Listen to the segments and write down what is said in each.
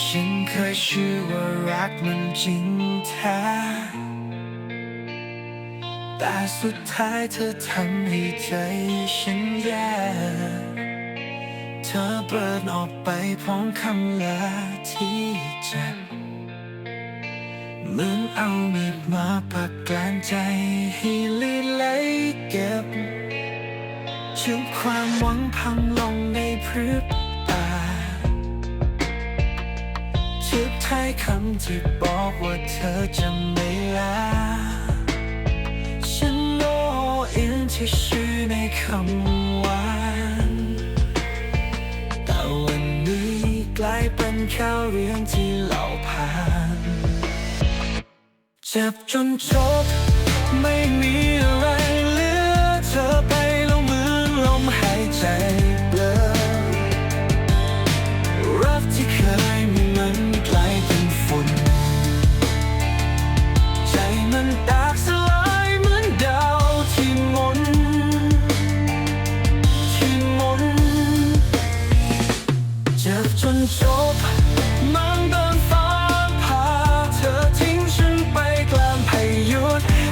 ฉันเคยเชื่อว่ารักมันจริงแท้แต่สุดท้ายเธอทำให้ใจฉันแย่เธอเปิดออกไปพร้อมคำลาที่เจ็บเหมือนเอามีดมาปักกลางใจให้ลื่นไหลเก็บชุบความหวังพังลงในพริบ ตาชุบท้ายคำที่บอกว่าเธอจะไม่ลาฉันโง่เอ็นที่ชื่อในคำหวานแต่วันนี้กลายเป็นแค่เรื่องที่เราผ่าน เจ็บจนจบไม่มี จนจบมันโดนฟ้าผ่าเธอทิ้งฉันไปกลางพายุ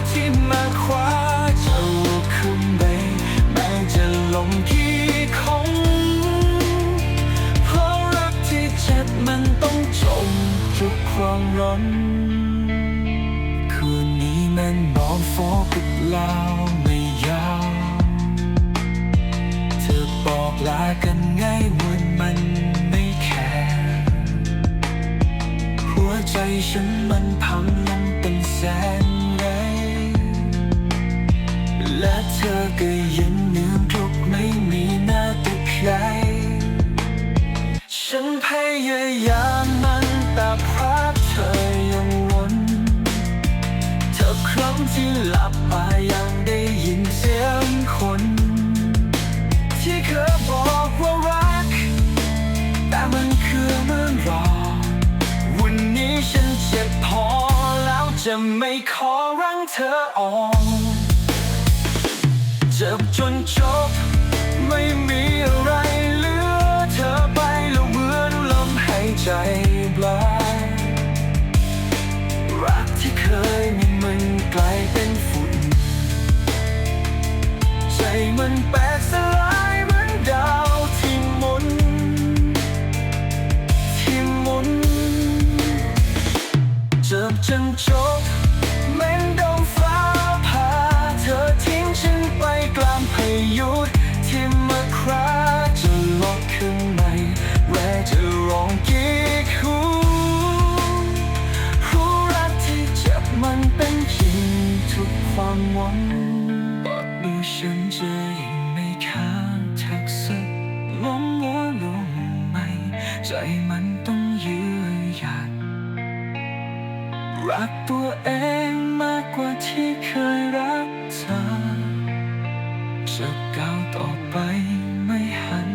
ที่มาคว้าจะลุกขึ้นไปแม้จะลมกี่คงเพราะรักที่เจ็บมันต้องจมทุกความร้อนคืนนี้มันนอนฟอกับเราไม่ยาวเธอบอกลากันง่ายวันมัน ใจฉันมันพังลงเป็นแสนไรและเธอก็ยังเนื้อทุกไม่มีหน้าติดใครฉันพยายามมันแต่ภาพเธอยังวนเธอครั้งที่หลับไปยังได้ยินเสียงคน ที่เคยบอก จะไม่ขอรั้งเธอออกเจ็บจนจบ ไม่มีอะไรเหลือเธอไปแล้วเหมือนลมหายใจบลายรักที่เคยมีมันกลายเป็นฝุ่น ใจมันแตกสลาย บจนจบแม้นดงฟ้าผ่าเธอทิ้งฉันไปกลางพายุที่มาคราจะลดขึ้นใหม่แม้จะร้องกี่คูรู้รักที่เจ็บมันเป็นจริงทุกความหวังบอดมือฉันจะยิ่งไม่ค้างทักษะลงหัวลงไหมใจมัน รักตัวเองมากกว่าที่เคยรักเธอ จะก้าวต่อไปไม่หัน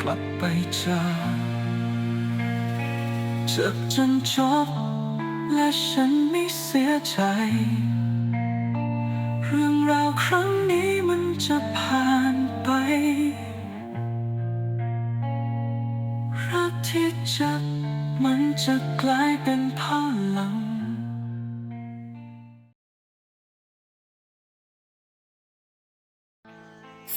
กลับไปเจอเจ็บจนจบ และฉันไม่เสียใจ เรื่องราวครั้งนี้มันจะผ่านไป รักที่เจ็บมันจะกลายเป็นพลัง